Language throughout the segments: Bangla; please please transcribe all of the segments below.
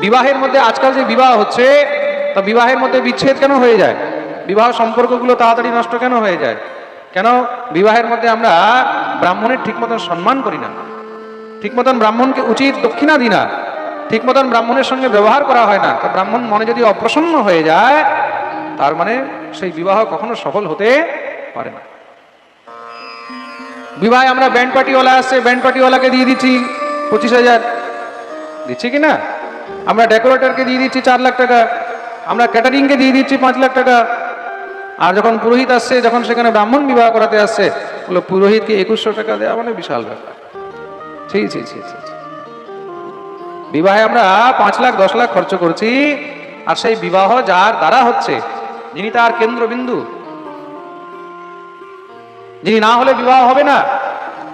বিবাহের মধ্যে আজকাল যে বিবাহ হচ্ছে, তা বিবাহের মধ্যে বিচ্ছেদ কেন হয়ে যায়? বিবাহ সম্পর্কগুলো তাড়াতাড়ি নষ্ট কেন হয়ে যায়? কেন বিবাহের মধ্যে আমরা ব্রাহ্মণের ঠিক মতন সম্মান করি না? ঠিক মতন ব্রাহ্মণকে উচিত দক্ষিণা দিই না? ঠিক মতন ব্রাহ্মণের সঙ্গে ব্যবহার করা হয় না? তো ব্রাহ্মণ মনে যদি অপ্রসন্ন হয়ে যায়, তার মানে সেই বিবাহ কখনো সফল হতে পারে না। বিবাহে আমরা ব্যান্ড পার্টিওয়ালা আসছে ব্যান্ড পার্টিওয়ালাকে দিয়ে দিচ্ছি, পঁচিশ হাজার। দিচ্ছি কি না? আমরা ডেকোরেটরকে দিয়ে দিচ্ছি চার লাখ টাকা, আমরা ক্যাটারিংকে দিয়ে দিচ্ছি পাঁচ লাখ টাকা। আর যখন পুরোহিত আসছে, যখন সেখানে ব্রাহ্মণ বিবাহ করাতে আসছে, বলে, পুরোহিতকে একুশশো টাকা দেওয়া মানে বিশাল ব্যাপার। ছি ছি ছি ছি। বিবাহে আমরা পাঁচ লাখ, দশ লাখ খরচ করছি, আর সেই বিবাহ যার দ্বারা হচ্ছে, যিনি তার কেন্দ্রবিন্দু, যিনি না হলে বিবাহ হবে না,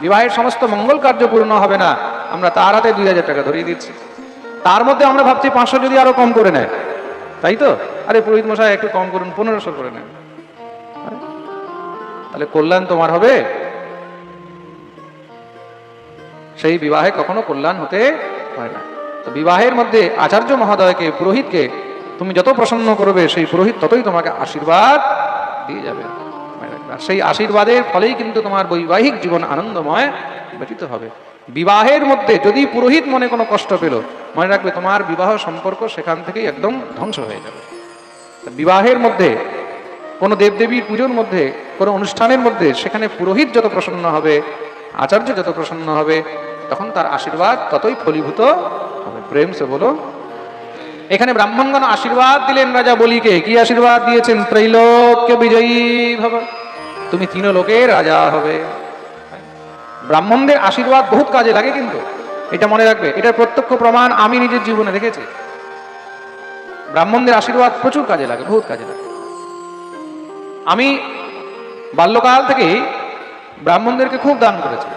বিবাহের সমস্ত মঙ্গল কার্য পূর্ণ হবে না, আমরা তার হাতে দুই হাজার টাকা ধরিয়ে দিচ্ছি। তার মধ্যে আমরা ভাবছি পাঁচশো যদি আরও কম করে নেয়। তাই তো? আরে পুরোহিত মশাই, একটু কম করুন, পনেরোশো করে নেন। তাহলে কল্যাণ তোমার হবে। সেই বিবাহে কখনো কল্যাণ হতে পারে না। তো বিবাহের মধ্যে আচার্য মহোদয়কে, পুরোহিতকে তুমি যত প্রসন্ন করবে, সেই পুরোহিত ততই তোমাকে আশীর্বাদ দিয়ে যাবে। সেই আশীর্বাদের ফলেই কিন্তু তোমার বৈবাহিক জীবন আনন্দময় ব্যতীত হবে। বিবাহের মধ্যে যদি পুরোহিত মনে কোনো কষ্ট পেল, মনে রাখবে তোমার বিবাহ সম্পর্ক সেখান থেকেই একদম ধ্বংস হয়ে যাবে। বিবাহের মধ্যে, কোনো দেবদেবীর পুজোর মধ্যে, কোনো অনুষ্ঠানের মধ্যে সেখানে পুরোহিত যত প্রসন্ন হবে, আচার্য যত প্রসন্ন হবে, তখন তার আশীর্বাদ ততই ফলীভূত হবে। প্রেম সে বলো, এখানে ব্রাহ্মণগণ আশীর্বাদ দিলেন রাজা বলিকে। কি আশীর্বাদ দিয়েছেন? ত্রৈলোক্য বিজয়ী ভব। তুমি তিন লোকের রাজা হবে। ব্রাহ্মণদের আশীর্বাদ বহুত কাজে লাগে কিন্তু। এটা মনে রাখবে, এটার প্রত্যক্ষ প্রমাণ আমি নিজের জীবনে দেখেছি। ব্রাহ্মণদের আশীর্বাদ প্রচুর কাজে লাগে, বহুত কাজে লাগে। আমি বাল্যকাল থেকেই ব্রাহ্মণদেরকে খুব দান করেছি।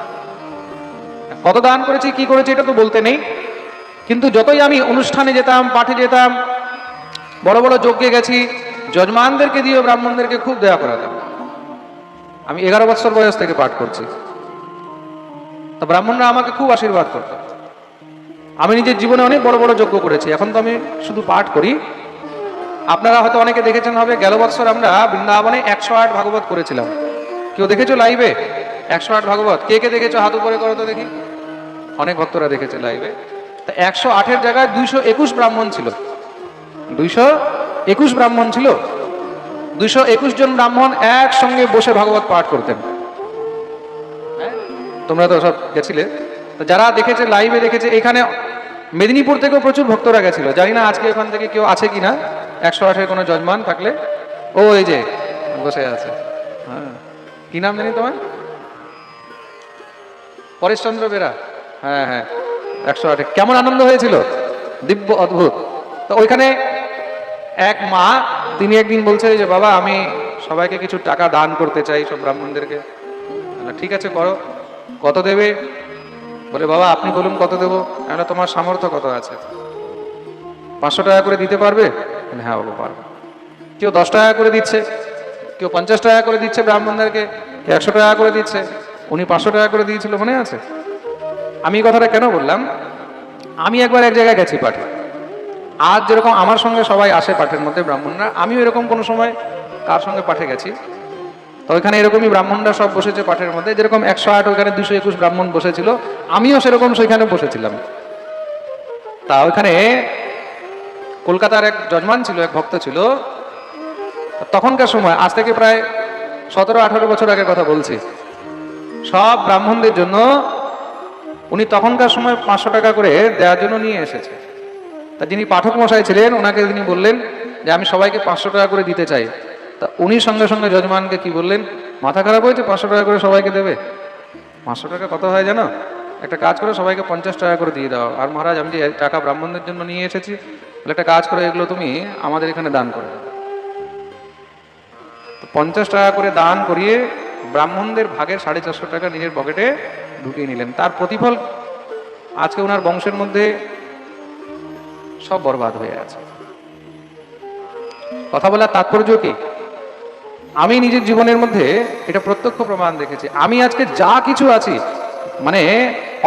কত দান করেছি, কি করেছি, এটা তো বলতে নেই। কিন্তু যতই আমি অনুষ্ঠানে যেতাম, পাঠে যেতাম, বড় বড় যজ্ঞে গেছি, যজমানদেরকে দিয়ে ব্রাহ্মণদেরকে খুব দেয়া করাতাম। আমি এগারো বছর বয়স থেকে পাঠ করছি। তো ব্রাহ্মণরা আমাকে খুব আশীর্বাদ করত। আমি নিজের জীবনে অনেক বড় বড় যজ্ঞ করেছি। এখন তো আমি শুধু পাঠ করি। আপনারা হয়তো অনেকে দেখেছেন হবে, গেল বছর আমরা বৃন্দাবনে একশো আট ভাগবত করেছিলাম। কেউ দেখেছ লাইভে একশো আট ভাগবত? কে কে দেখেছ? হাত উপরে করো তো দেখি। অনেক ভক্তরা দেখেছে লাইভে তা একশো আটের জায়গায় দুইশো একুশ ব্রাহ্মণ ছিল। দুইশো একুশ ব্রাহ্মণ ছিল। দুইশো একুশ জন ব্রাহ্মণ একসঙ্গে বসে ভাগবত পাঠ করতেন? তোমরা তো সব গেছিলে। তো যারা দেখেছে লাইভে দেখেছে, এখানে মেদিনীপুর থেকেও প্রচুর ভক্তরা গেছিল। জানি না আজকে ওখান থেকে কেউ আছে কিনা, একশো আটের কোনো যজমান থাকলে। ও, এই যে, বসে আছে। হ্যাঁ। কি নাম জানি তোমার? পরেশচন্দ্র বেরা। হ্যাঁ হ্যাঁ একশো আটে কেমন আনন্দ হয়েছিল? দিব্য অদ্ভুত। তো ওইখানে এক মা, তিনি একদিন বলছে যে, বাবা, আমি সবাইকে কিছু টাকা দান করতে চাই সব ব্রাহ্মণদেরকে। ঠিক আছে, করো। কত দেবে? বলে, বাবা, আপনি বলুন কত দেবো? আমরা তোমার সামর্থ্য কত আছে? পাঁচশো টাকা করে দিতে পারবে? হ্যাঁ বাবা পারব। কেউ দশ টাকা করে দিচ্ছে, কেউ পঞ্চাশ টাকা করে দিচ্ছে ব্রাহ্মণদেরকে, কেউ একশো টাকা করে দিচ্ছে। উনি পাঁচশো টাকা করে দিয়েছিল, মনে আছে? আমি এই কথাটা কেন বললাম? আমি একবার এক জায়গায় গেছি পাঠে। আজ যেরকম আমার সঙ্গে সবাই আসে পাঠের মধ্যে ব্রাহ্মণরা, আমিও এরকম কোনো সময় কার সঙ্গে পাঠে গেছি? তো ওইখানে এরকমই ব্রাহ্মণরা সব বসেছে পাঠের মধ্যে। যেরকম একশো আট, ওইখানে দুশো একুশ ব্রাহ্মণ বসেছিল। আমিও সেরকম সেখানে বসেছিলাম। তা ওইখানে কলকাতার এক যজমান ছিল, এক ভক্ত ছিল। তখনকার সময়, আজ থেকে প্রায় সতেরো, আঠারো বছর আগের কথা বলছি। সব ব্রাহ্মণদের জন্য উনি তখনকার সময় পাঁচশো টাকা করে দেওয়ার জন্য নিয়ে এসেছে। তা যিনি পাঠক মশাই ছিলেন, ওনাকে তিনি বললেন যে, আমি সবাইকে পাঁচশো টাকা করে দিতে চাই। তা উনি সঙ্গে সঙ্গে যজমানকে কি বললেন? মাথা খারাপ হয়েছে, পাঁচশো টাকা করে সবাইকে দেবে। পাঁচশো টাকা কত হয় জানো? একটা কাজ করে, সবাইকে পঞ্চাশ টাকা করে দিয়ে দাও। আর মহারাজ, আমি যে টাকা ব্রাহ্মণদের জন্য নিয়ে এসেছি বলে একটা কাজ করে, এগুলো তুমি আমাদের এখানে দান করে তো পঞ্চাশ টাকা করে দান করিয়ে ব্রাহ্মণদের ভাগের সাড়ে চারশো টাকা নিজের পকেটে ঢুকিয়ে নিলেন। তার প্রতিফল আজকে ওনার বংশের মধ্যে সব বরবাদ হয়ে আছে। কথা বলার তাৎপর্য কি? আমি নিজের জীবনের মধ্যে এটা প্রত্যক্ষ প্রমাণ দেখেছি। আমি আজকে যা কিছু আছি মানে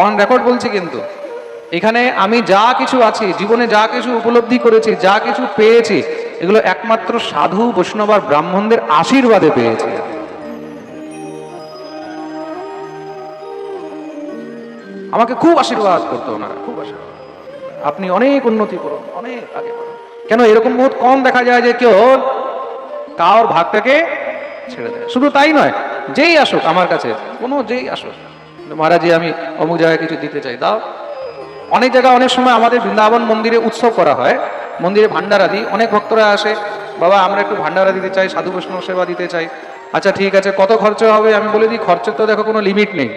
অন রেকর্ড বলছি কিন্তু, এখানে আমি যা কিছু আছি, জীবনে যা কিছু উপলব্ধি করেছি, যা কিছু পেয়েছি, এগুলো একমাত্র সাধু, বৈষ্ণব আর ব্রাহ্মণদের আশীর্বাদে পেয়েছি। আমাকে খুব আশীর্বাদ করতো ওনারা, খুব আশীর্বাদ। আপনি অনেক উন্নতি করুন, অনেক আগে কেন এরকম বহুত কম দেখা যায় যে কেউ কার ভাগটাকে ছেড়ে দেয়। শুধু তাই নয়, যেই আসুক আমার কাছে, কোনো যেই আসুক। মহারাজি, আমি অমুক জায়গায় কিছু দিতে চাই, দাও। অনেক জায়গায় অনেক সময় আমাদের বৃন্দাবন মন্দিরে উৎসব করা হয়। মন্দিরে ভান্ডারা দিই অনেক ভক্তরা আসে, বাবা, আমরা একটু ভান্ডারা দিতে চাই, সাধু বৈষ্ণব সেবা দিতে চাই। আচ্ছা ঠিক আছে, কত খরচ হবে? আমি বলে দিই, খরচের তো দেখো কোনো লিমিট নেই।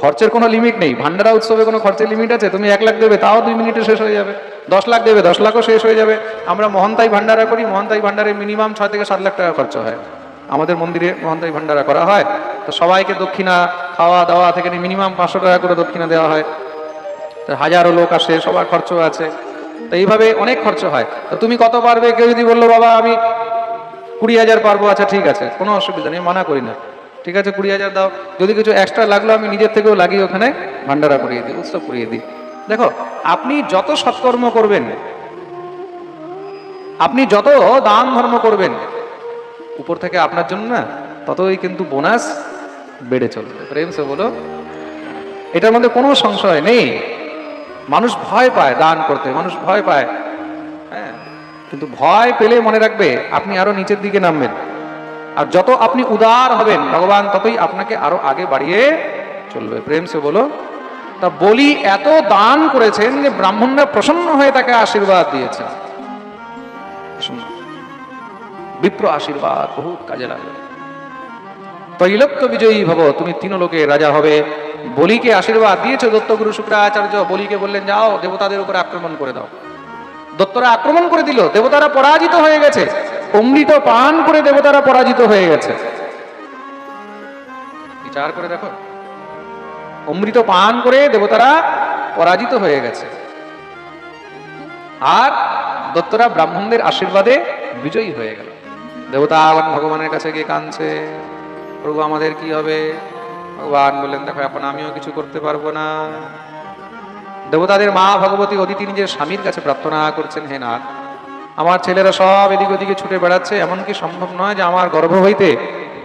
খরচের কোনো লিমিট নেই। ভান্ডারা উৎসবে কোনো খরচের লিমিট আছে? তুমি এক লাখ দেবে, তাও দুই মিনিটে শেষ হয়ে যাবে। দশ লাখ দেবে, দশ লাখও শেষ হয়ে যাবে। আমরা মহন্তাই ভান্ডারা করি, মহন্তাই ভান্ডারে মিনিমাম ছয় থেকে সাত লাখ টাকা খরচ হয়। আমাদের মন্দিরে মহন্তাই ভান্ডারা করা হয়। তো সবাইকে দক্ষিণা খাওয়া দাওয়া থেকে মিনিমাম পাঁচশো টাকা করে দক্ষিণা দেওয়া হয়। তো হাজারো লোক আসে, সবার খরচ আছে। তো এইভাবে অনেক খরচ হয়। তো তুমি কত পারবে? কেউ যদি বলল, বাবা, আমি কুড়ি হাজার পারব আচ্ছা ঠিক আছে। কোনো অসুবিধা নেই, মানা করি না। ঠিক আছে, কুড়ি হাজার দাও। যদি কিছু এক্সট্রা লাগল, আমি নিজের থেকেও লাগিয়ে ওখানে ভান্ডারা করিয়ে দিই, উৎসব করিয়ে দিই। দেখো, আপনি যত সৎকর্ম করবেন, আপনি যত দান ধর্ম করবেন, উপর থেকে আপনার জন্য না, ততই কিন্তু বোনাস বেড়ে চলবে। প্রেম সে বলো, এটার মধ্যে কোনো সংশয় নেই। মানুষ ভয় পায় দান করতে, মানুষ ভয় পায়। হ্যাঁ কিন্তু ভয় পেলে মনে রাখবে, আপনি আরও নিচের দিকে নামবেন। আর যত আপনি উদার হবেন, ভগবান ততই আপনাকে আরও আগে বাড়িয়ে চলবে। প্রেম সে বলো তা বলি এত দান করেছেন যে ব্রাহ্মণরা প্রসন্ন হয়ে তাকে আশীর্বাদ শুনুন, বিপ্র আশীর্বাদ বহুত কাজে লাগবে তৈলক্য বিজয়ী ভব তুমি তিন লোকে রাজা হবে। বলিকে আশীর্বাদ দিয়েছে দত্তগুরু শুক্রাচার্য বলিকে বললেন যাও দেবতাদের উপরে আক্রমণ করে দাও। দত্তরা আক্রমণ করে দিল দেবতারা পরাজিত হয়ে গেছে। অমৃত পান করে দেবতারা পরাজিত হয়ে গেছে। বিচার করে দেখো। অমৃত পান করে দেবতারা পরাজিত হয়ে গেছে। আর দত্তরা ব্রাহ্মণদের আশীর্বাদে বিজয়ী হয়ে গেল। দেবতা আবার ভগবানের কাছে গিয়ে কাঁদছে, প্রভু, আমাদের কি হবে? ভগবান বললেন, দেখো, এখন আমিও কিছু করতে পারব না। দেবতাদের মা ভগবতী অদিতি নিজের স্বামীর কাছে প্রার্থনা করছেন, হে নাথ, আমার ছেলেরা সব এদিক ওদিকে ছুটে বেড়াচ্ছে, এমনকি সম্ভব নয় যে আমার গর্ভ হইতে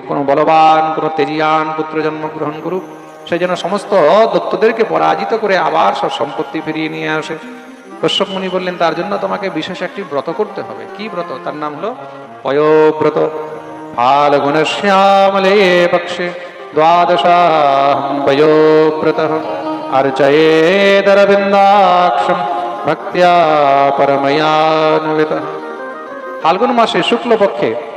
কোনো বলবান, কোনো তেজিয়ান পুত্র জন্মগ্রহণ করুক। সেই জন্য সমস্ত দত্তদেরকে পরাজিত করে আবার সব সম্পত্তি ফিরিয়ে নিয়ে আসে। কশ্যপ মুনি বললেন, তার জন্য তোমাকে বিশেষ একটি ব্রত করতে হবে। কি ব্রত? তার নাম হলো পয়োব্রত। ফালগুণ শ্যামলে পক্ষে দ্বাদশাহম অর্চয়ে অর্চয়েদরবিন্দাক্ষম ভক্তিয়া পরময়ান্বিত। ফাল্গুন মাসে শুক্লপক্ষে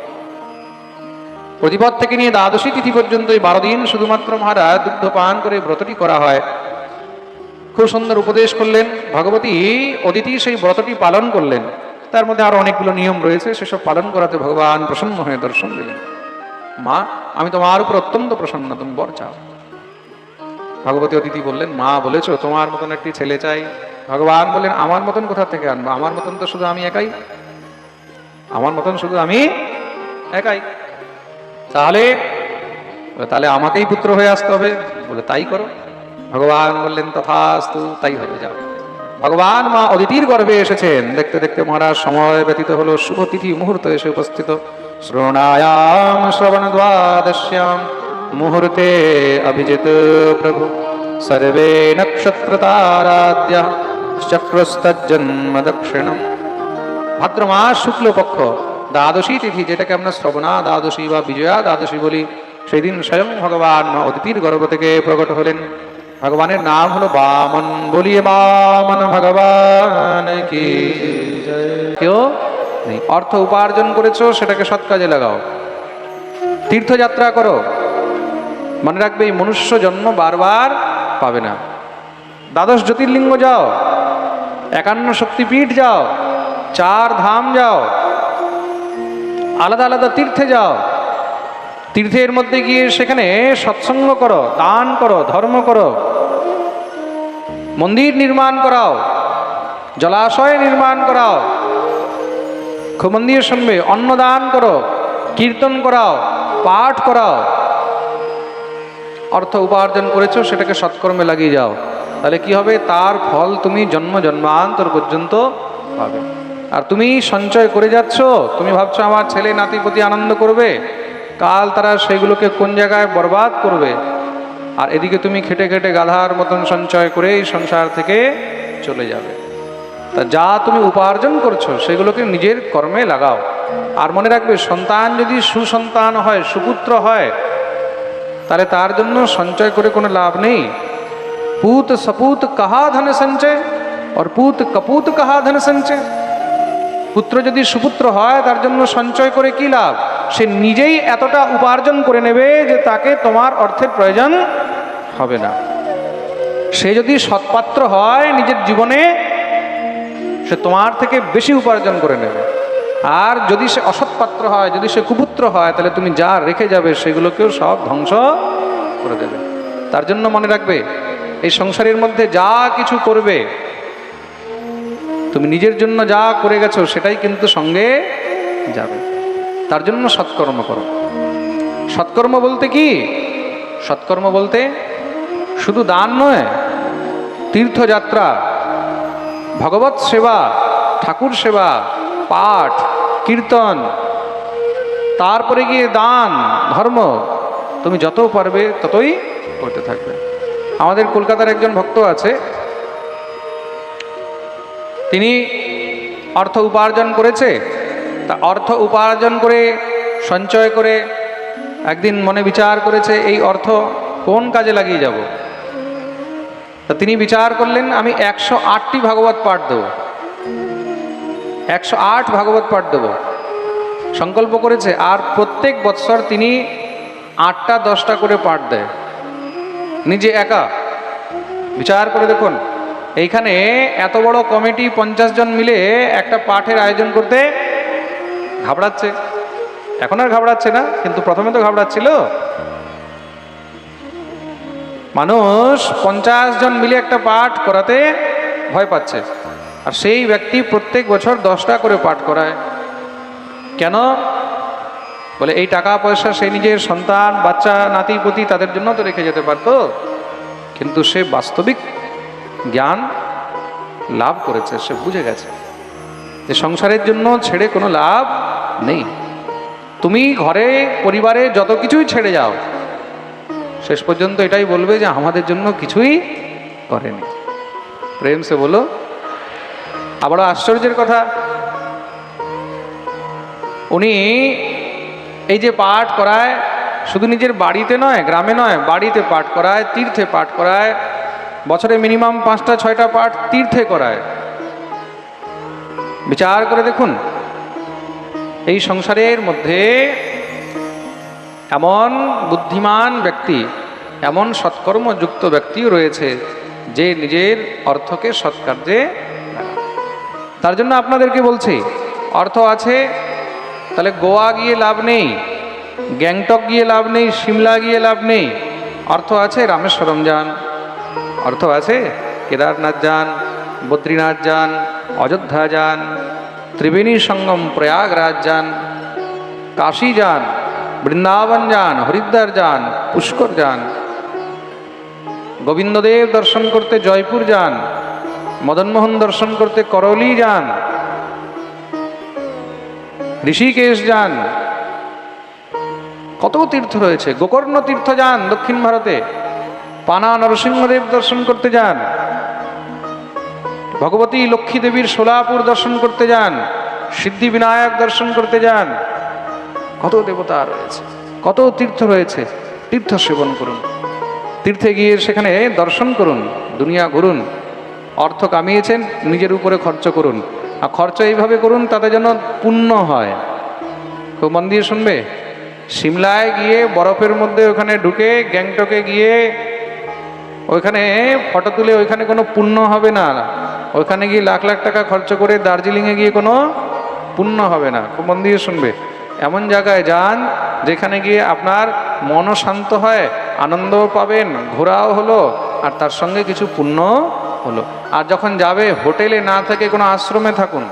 প্রতিপদ থেকে নিয়ে দ্বাদশী তিথি পর্যন্ত এই বারো দিন শুধুমাত্র মহারাজ দুগ্ধ পান করে ব্রতটি করা হয়। খুব সুন্দর উপদেশ করলেন। ভগবতী, অদিতি সেই ব্রতটি পালন করলেন। তার মধ্যে আরও অনেকগুলো নিয়ম রয়েছে, সেসব পালন করাতে ভগবান প্রসন্ন হয়ে দর্শন দিলেন। মা, আমি তোমার উপর অত্যন্ত প্রসন্ন, তুমি বর চাও। ভগবতী অতিথি বললেন, মা, বলেছ, তোমার মতন একটি ছেলে চাই। ভগবান বললেন, আমার মতন কোথা থেকে আনব? আমার মতন তো শুধু আমি একাই। আমার মতন শুধু আমি একাই। তাহলে তাহলে আমাকেই পুত্র হয়ে আসতে হবে। বলে, তাই করো। ভগবান বললেন, তথাস্তু, তাই হবে, যাও। ভগবান মা অদিতির গর্ভে এসেছেন। দেখতে দেখতে মহারাজ সময় ব্যতীত হলো, শুভ তিথি মুহূর্ত এসে উপস্থিত। শ্রবণায়াম শ্রবণ দ্বাদশ্যাম মুহূর্তে অভিজিত প্রভু। সর্বে নক্ষত্র তারাদ্য চক্রস্তজ্জন্ম দক্ষিণম ভাদ্র মাস শুক্লপক্ষ। দ্বাদশী তিথি, যেটাকে আমরা শ্রবণা দ্বাদশী বা বিজয়া দ্বাদশী বলি সেই দিন স্বয়ং ভগবান অতিথির গর্ভ থেকে প্রকট হলেন। ভগবানের নাম হলো বামন বলিয়ে বামন ভগবান কেউ অর্থ উপার্জন করেছ, সেটাকে সৎ কাজে লাগাও। তীর্থযাত্রা করো। মনে রাখবে, এই মনুষ্য জন্ম বারবার পাবে না। দ্বাদশ জ্যোতির্লিঙ্গ যাও। একান্ন শক্তিপীঠ যাও। চার ধাম যাও। আলাদা আলাদা তীর্থে যাও। তীর্থের মধ্যে গিয়ে সেখানে সৎসঙ্গ করো, দান করো, ধর্ম করো। মন্দির নির্মাণ করাও, জলাশয় নির্মাণ করাও। খুব মন্দির শুনবে অন্নদান করো, কীর্তন করাও, পাঠ করাও। অর্থ উপার্জন করেছ, সেটাকে সৎকর্মে লাগিয়ে যাও। তাহলে কি হবে? তার ফল তুমি জন্ম জন্মান্তর পর্যন্ত পাবে। আর তুমি সঞ্চয় করে যাচ্ছ, তুমি ভাবছ আমার ছেলে নাতিপতি আনন্দ করবে, কাল তারা সেগুলোকে কোন জায়গায় বরবাদ করবে? আর এদিকে তুমি খেটে খেটে গাধার মতন সঞ্চয় করে এই সংসার থেকে চলে যাবে। তা যা তুমি উপার্জন করছ, সেগুলোকে নিজের কর্মে লাগাও। আর মনে রাখবে, সন্তান যদি সুসন্তান হয়, সুপুত্র হয়, তাহলে তার জন্য সঞ্চয় করে কোনো লাভ নেই। পুত সপুত কাহা ধন সঞ্চয়, আর পুত কপুত কাহা ধন সঞ্চয়। পুত্র যদি সুপুত্র হয়, তার জন্য সঞ্চয় করে কি লাভ? সে নিজেই এতটা উপার্জন করে নেবে যে তাকে তোমার অর্থের প্রয়োজন হবে না। সে যদি সৎপাত্র হয়, নিজের জীবনে, সে তোমার থেকে বেশি উপার্জন করে নেবে। আর যদি সে অসৎপাত্র হয়, যদি সে কুপুত্র হয়, তাহলে তুমি যা রেখে যাবে, সেগুলোকেও সব ধ্বংস করে দেবে। তার জন্য মনে রাখবে, এই সংসারের মধ্যে যা কিছু করবে তুমি নিজের জন্য যা করে গেছো সেটাই কিন্তু সঙ্গে যাবে। তার জন্য সৎকর্ম করো। সৎকর্ম বলতে কি? সৎকর্ম বলতে শুধু দান নয়, তীর্থযাত্রা, ভগবত সেবা, ঠাকুর সেবা, পাঠ, কীর্তন, তারপরে গিয়ে দান, ধর্ম, তুমি যত পারবে ততই করতে থাকবে। আমাদের কলকাতার একজন ভক্ত আছে তিনি অর্থ উপার্জন করেছে। তা অর্থ উপার্জন করে, সঞ্চয় করে, একদিন মনে বিচার করেছে, এই অর্থ কোন কাজে লাগিয়ে যাব? তা তিনি বিচার করলেন, আমি একশো আটটি ভাগবত পাঠ দেব। একশো আট ভাগবত পাঠ দেব। সংকল্প করেছে, আর প্রত্যেক বৎসর তিনি আটটা দশটা করে পাঠ দেয়। নিজে একা। বিচার করে দেখুন এইখানে এত বড় কমিটি পঞ্চাশ জন মিলে একটা পাঠের আয়োজন করতে ঘাবড়াচ্ছে। এখন আর ঘাবড়াচ্ছে না, কিন্তু প্রথমে তো ঘাবড়াচ্ছিল। মানুষ পঞ্চাশ জন মিলে একটা পাঠ করাতে ভয় পাচ্ছে। আর সেই ব্যক্তি প্রত্যেক বছর দশটা করে পাঠ করায়। কেন? বলে, এই টাকা পয়সা সে নিজের সন্তান, বাচ্চা, নাতি, পুতি তাদের জন্য তো রেখে যেতে পারতো। কিন্তু সে বাস্তবিক জ্ঞান লাভ করেছে, সে বুঝে গেছে যে সংসারের জন্য ছেড়ে কোনো লাভ নেই। তুমি ঘরে, পরিবারে যত কিছুই ছেড়ে যাও, শেষ পর্যন্ত এটাই বলবে যে আমাদের জন্য কিছুই করেনি। প্রেম সে বলো আবারও আশ্চর্যের কথা। উনি এই যে পাঠ করায়, শুধু নিজের বাড়িতে নয়, গ্রামে নয়, বাড়িতে পাঠ করায়, তীর্থে পাঠ করায় বছরে মিনিমাম পাঁচটা, ছয়টা পাঠ তীর্থে করায় বিচার করে দেখুন, এই সংসারের মধ্যে এমন বুদ্ধিমান ব্যক্তি, এমন সৎকর্মযুক্ত ব্যক্তিও রয়েছে, যে নিজের অর্থকে সৎকার্যে। তার জন্য আপনাদেরকে বলছি, অর্থ আছে, তাহলে গোয়া গিয়ে লাভ নেই, গ্যাংটক গিয়ে লাভ নেই, সিমলা গিয়ে লাভ নেই, অর্থ আছে রামেশ্বরম যান অর্থ আছে? কেদারনাথ যান, বদ্রীনাথ যান, অযোধ্যা যান, ত্রিবেণী সঙ্গম, প্রয়াগরাজ যান, কাশী যান, বৃন্দাবন যান, হরিদ্বার যান, পুষ্কর যান, গোবিন্দদেব দর্শন করতে জয়পুর যান, মদনমোহন দর্শন করতে করলি যান, ঋষিকেশ যান। কত তীর্থ রয়েছে? গোকর্ণ তীর্থ যান দক্ষিণ ভারতে। পানা নরসিংহদেব দর্শন করতে যান। ভগবতী লক্ষ্মী দেবীর সোলাপুর দর্শন করতে যান। সিদ্ধি বিনায়ক দর্শন করতে যান। কত দেবতা রয়েছে, কত তীর্থ রয়েছে, তীর্থ সেবন করুন। তীর্থে গিয়ে সেখানে দর্শন করুন, দুনিয়া ঘুরুন। অর্থ কামিয়েছেন, নিজের উপরে খরচ করুন। আর খরচ এইভাবে করুন, তাতে যেন পুণ্য হয়। খুব মন দিয়ে শুনবে? সিমলায় গিয়ে বরফের মধ্যে ওখানে ঢুকে, গ্যাংটকে গিয়ে ওইখানে ফটো তুলে ওইখানে কোনো পুণ্য হবে না। ওইখানে গিয়ে লাখ লাখ টাকা খরচ করে দার্জিলিংয়ে গিয়ে কোনো পুণ্য হবে না। খুব মন দিয়ে শুনবে। এমন জায়গায় যান যেখানে গিয়ে আপনার মনও শান্ত হয়, আনন্দও পাবেন, ঘোরাও হলো, আর তার সঙ্গে কিছু পুণ্য হলো। আর যখন যাবে, হোটেলে না থেকে কোনো আশ্রমে থাকুন,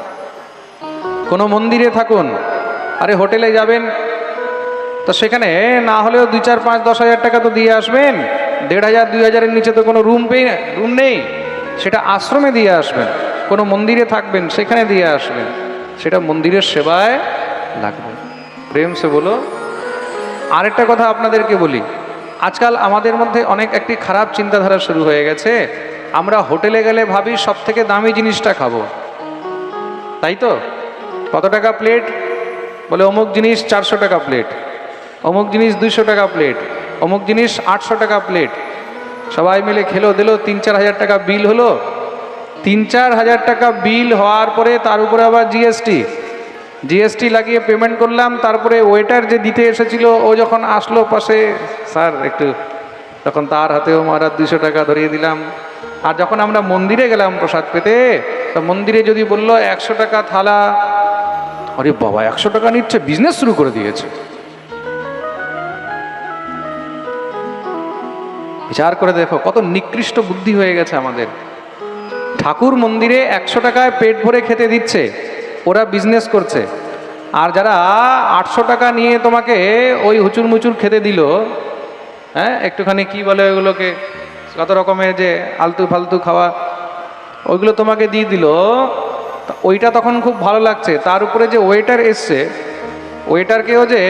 কোনো মন্দিরে থাকুন। আরে হোটেলে যাবেন, তো সেখানে না হলেও দুই চার পাঁচ দশ হাজার টাকা তো দিয়ে আসবেন। দেড় হাজার, দুই হাজারের নিচে তো কোনো রুম পেয়ে রুম নেই। সেটা আশ্রমে দিয়ে আসবেন। কোনো মন্দিরে থাকবেন, সেখানে দিয়ে আসবেন। সেটা মন্দিরের সেবায় লাগবে। প্রেম সে বলো। আরেকটা কথা আপনাদেরকে বলি। আজকাল আমাদের মধ্যে অনেক একটি খারাপ চিন্তাধারা শুরু হয়ে গেছে। আমরা হোটেলে গেলে ভাবি সব থেকে দামি জিনিসটা খাব। তাই তো? কত টাকা প্লেট? বলে অমুক জিনিস চারশো টাকা প্লেট। অমুক জিনিস দুইশো টাকা প্লেট। অমুক জিনিস আটশো টাকা প্লেট সবাই মিলে খেলো, দিলো, তিন চার হাজার টাকা বিল হলো। তিন চার হাজার টাকা বিল হওয়ার পরে তার উপরে আবার জিএসটি জিএসটি লাগিয়ে পেমেন্ট করলাম, তারপরে ওয়েটার যে দিতে এসেছিল, ও যখন আসলো পাশে, স্যার একটু, তখন তার হাতেও মারা দুশো টাকা ধরিয়ে দিলাম। আর যখন আমরা মন্দিরে গেলাম প্রসাদ পেতে, তো মন্দিরে যদি বলল একশো টাকা থালা, আরে বাবা, একশো টাকা নিচ্ছে বিজনেস শুরু করে দিয়েছে। বিচার করে দেখো, কত নিকৃষ্ট বুদ্ধি হয়ে গেছে আমাদের। ঠাকুর মন্দিরে একশো টাকায় পেট ভরে খেতে দিচ্ছে, ওরা বিজনেস করছে। আর যারা আটশো টাকা নিয়ে তোমাকে ওই হুচুর মুচুর খেতে দিল হ্যাঁ একটুখানি কি বলে ওইগুলোকে, কত রকমের যে আলতু ফালতু খাওয়া, ওইগুলো তোমাকে দিয়ে দিল ওইটা তখন খুব ভালো লাগছে। তার উপরে যে ওয়েটার এসছে ওয়েটারকেও যে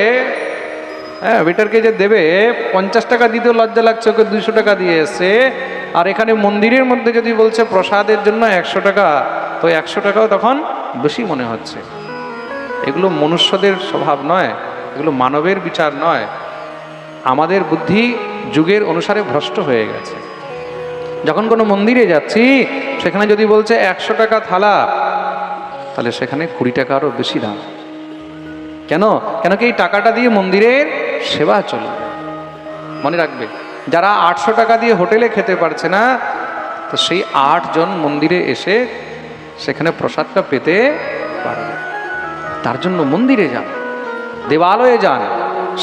হ্যাঁ ওয়েটারকে যে দেবে, পঞ্চাশ টাকা দিতেও লজ্জা লাগছে, ওকে দুশো টাকা দিয়ে এসছে। আর এখানে মন্দিরের মধ্যে যদি বলছে প্রসাদের জন্য একশো টাকা, তো একশো টাকাও তখন বেশি মনে হচ্ছে। এগুলো মনুষ্যদের স্বভাব নয়, এগুলো মানবের বিচার নয়। আমাদের বুদ্ধি যুগের অনুসারে ভ্রষ্ট হয়ে গেছে। যখন কোনো মন্দিরে যাচ্ছি, সেখানে যদি বলছে একশো টাকা থালা, তাহলে সেখানে কুড়ি টাকা আরও বেশি দাম। কেন? কেন কি এই টাকাটা দিয়ে মন্দিরের সেবা চলবে। মনে রাখবে, যারা আটশো টাকা দিয়ে হোটেলে খেতে পারছে না, তো সেই আটজন মন্দিরে এসে সেখানে প্রসাদটা পেতে পারবে তার জন্য মন্দিরে যান, দেবালয়ে যান।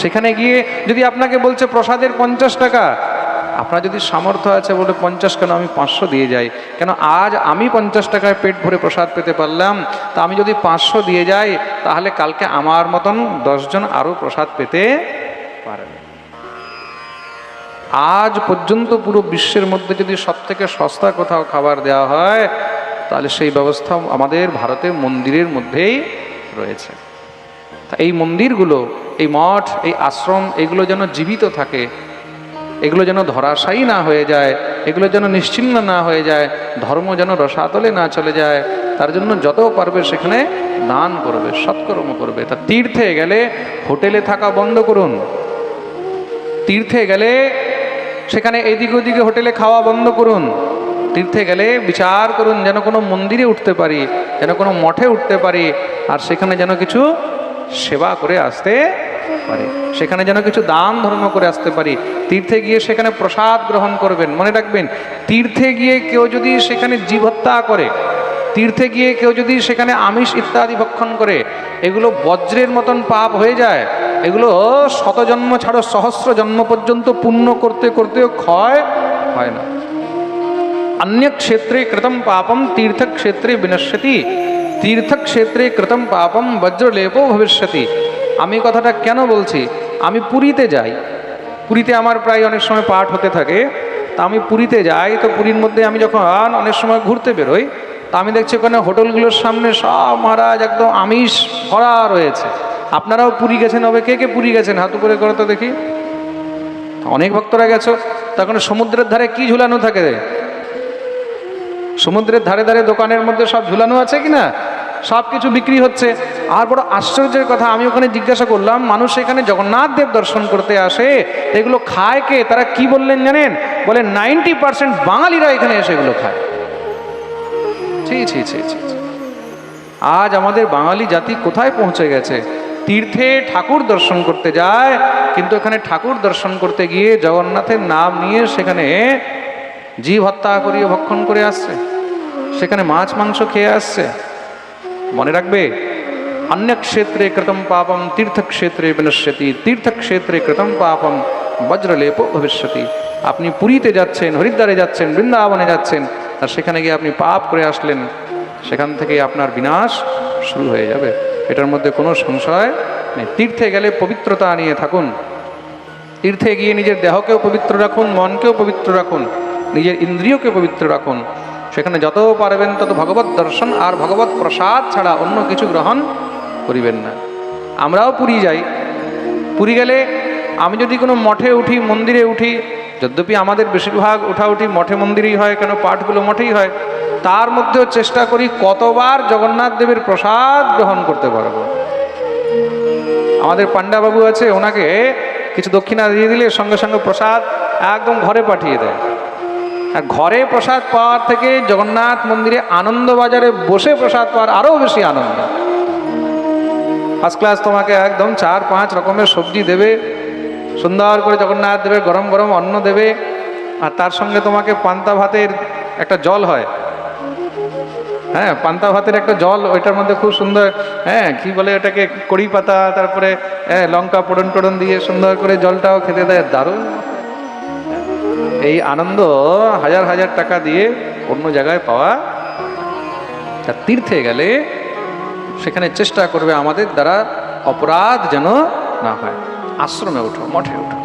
সেখানে গিয়ে যদি আপনাকে বলছে প্রসাদের পঞ্চাশ টাকা, আপনার যদি সামর্থ্য আছে বলে পঞ্চাশ কেন, আমি পাঁচশো দিয়ে যাই। কেন, আজ আমি পঞ্চাশ টাকায় পেট ভরে প্রসাদ পেতে পারলাম, তা আমি যদি পাঁচশো দিয়ে যাই, তাহলে কালকে আমার মতন দশজন আরও প্রসাদ পেতে পারবে আজ পর্যন্ত পুরো বিশ্বের মধ্যে যদি সব থেকে সস্তা কোথাও খাবার দেওয়া হয়, তাহলে সেই ব্যবস্থা আমাদের ভারতে মন্দিরের মধ্যেই রয়েছে। এই মন্দিরগুলো, এই মঠ, এই আশ্রম, এগুলো যেন জীবিত থাকে, এগুলো যেন ধরাশায়ী না হয়ে যায়, এগুলো যেন নিশ্চিন্ন না হয়ে যায়, ধর্ম যেন রসাতলে না চলে যায়, তার জন্য যত পারবে সেখানে দান করবে, সৎকর্ম করবে। তা তীর্থে গেলে হোটেলে থাকা বন্ধ করুন। তীর্থে গেলে সেখানে এদিক ওদিকে হোটেলে খাওয়া বন্ধ করুন। তীর্থে গেলে বিচার করুন যেন কোনো মন্দিরে উঠতে পারি, যেন কোনো মঠে উঠতে পারি, আর সেখানে যেন কিছু সেবা করে আসতে পারি, সেখানে যেন কিছু দান ধর্ম করে আসতে পারি। তীর্থে গিয়ে সেখানে প্রসাদ গ্রহণ করবেন, মনে রাখবেন, তীর্থে গিয়ে কেউ যদি সেখানে জীব হত্যা করে, তীর্থে গিয়ে কেউ যদি সেখানে আমিষ ইত্যাদি ভক্ষণ করে, এগুলো বজ্রের মতন পাপ হয়ে যায় এগুলো শত জন্ম ছাড়ো সহস্র জন্ম পর্যন্ত পুণ্য করতে করতেও ক্ষয় হয় না। অন্য ক্ষেত্রে কৃতম পাপম তীর্থক্ষেত্রে বিনশ্যতি, তীর্থক্ষেত্রে কৃতম পাপম বজ্রলেপও ভবিষ্যতি। আমি কথাটা কেন বলছি? আমি পুরীতে যাই। পুরীতে আমার প্রায় অনেক সময় পাঠ হতে থাকে। তা আমি পুরীতে যাই, তো পুরীর মধ্যে আমি যখন অনেক সময় ঘুরতে বেরোই, তা আমি দেখছি ওখানে হোটেলগুলোর সামনে সব মহারাজ একদম আমিষ ভরা রয়েছে। আপনারাও পুরী গেছেন হবে? কে কে পুরী গেছেন? হাত উপরে করে তো দেখি। অনেক ভক্তরা গেছো। তখন সমুদ্রের ধারে কি ঝুলানো থাকে সমুদ্রের ধারে ধারে দোকানের মধ্যে সব ঝুলানো আছে কি না? সব কিছু বিক্রি হচ্ছে। আর বড় আশ্চর্যের কথা, আমি ওখানে জিজ্ঞাসা করলাম, মানুষ এখানে জগন্নাথ দেব দর্শন করতে আসে। এগুলো খায় কে? তারা কি বললেন জানেন? বলে, নাইনটি পার্সেন্ট বাঙালিরা এখানে এসে এগুলো খায়। ছি ছি ছি ছি। আজ আমাদের বাঙালি জাতি কোথায় পৌঁছে গেছে? তীর্থে ঠাকুর দর্শন করতে যায়, কিন্তু এখানে ঠাকুর দর্শন করতে গিয়ে জগন্নাথের নাম নিয়ে সেখানে জীব হত্যা করিয়ে ভক্ষণ করে আসছে। সেখানে মাছ, মাংস খেয়ে আসছে। মনে রাখবে অন্য ক্ষেত্রে কৃতম পাপম, তীর্থক্ষেত্রে বিনশ্যতি, তীর্থক্ষেত্রে কৃতম পাপম, বজ্রলেপ ভবিষ্যতি। আপনি পুরীতে যাচ্ছেন, হরিদ্বারে যাচ্ছেন, বৃন্দাবনে যাচ্ছেন, আর সেখানে গিয়ে আপনি পাপ করে আসলেন, সেখান থেকে আপনার বিনাশ শুরু হয়ে যাবে। এটার মধ্যে কোনো সংশয় নেই। তীর্থে গেলে পবিত্রতা নিয়ে থাকুন। তীর্থে গিয়ে নিজের দেহকেও পবিত্র রাখুন, মনকেও পবিত্র রাখুন, নিজের ইন্দ্রিয়কে পবিত্র রাখুন। সেখানে যত পারবেন তত ভগবত দর্শন আর ভগবত প্রসাদ ছাড়া অন্য কিছু গ্রহণ করিবেন না। আমরাও পুরী যাই। পুরী গেলে আমি যদি কোনো মঠে উঠি, মন্দিরে উঠি যদ্যপি আমাদের বেশিরভাগ উঠাউঠি মঠে মন্দিরেই হয়, কেন পাঠগুলো মঠেই হয়, তার মধ্যেও চেষ্টা করি কতবার জগন্নাথ দেবের প্রসাদ গ্রহণ করতে পারব। আমাদের পাণ্ডাবাবু আছে, ওনাকে কিছু দক্ষিণা দিয়ে দিলে সঙ্গে সঙ্গে প্রসাদ একদম ঘরে পাঠিয়ে দেয়। আর ঘরে প্রসাদ পাওয়ার থেকে জগন্নাথ মন্দিরে আনন্দবাজারে বসে প্রসাদ পাওয়ার আরও বেশি আনন্দ। ফার্স্ট ক্লাস তোমাকে একদম চার পাঁচ রকমের সবজি দেবে সুন্দর করে জগন্নাথ দেবে গরম গরম অন্ন দেবে, আর তার সঙ্গে তোমাকে পান্তা ভাতের একটা জল হয়। হ্যাঁ পান্তা ভাতের একটা জল, ওইটার মধ্যে খুব সুন্দর হ্যাঁ কি বলে ওটাকে, কড়ি পাতা, তারপরে হ্যাঁ লঙ্কা পোড়ন টোড়ন দিয়ে সুন্দর করে জলটাও খেতে দেয়, দারুণ। এই আনন্দ হাজার হাজার টাকা দিয়ে অন্য জায়গায় পাওয়া আর তীর্থে গেলে সেখানে চেষ্টা করবে আমাদের দ্বারা অপরাধ যেন না হয়। আশ্রমে উঠো মঠে মন্দিরে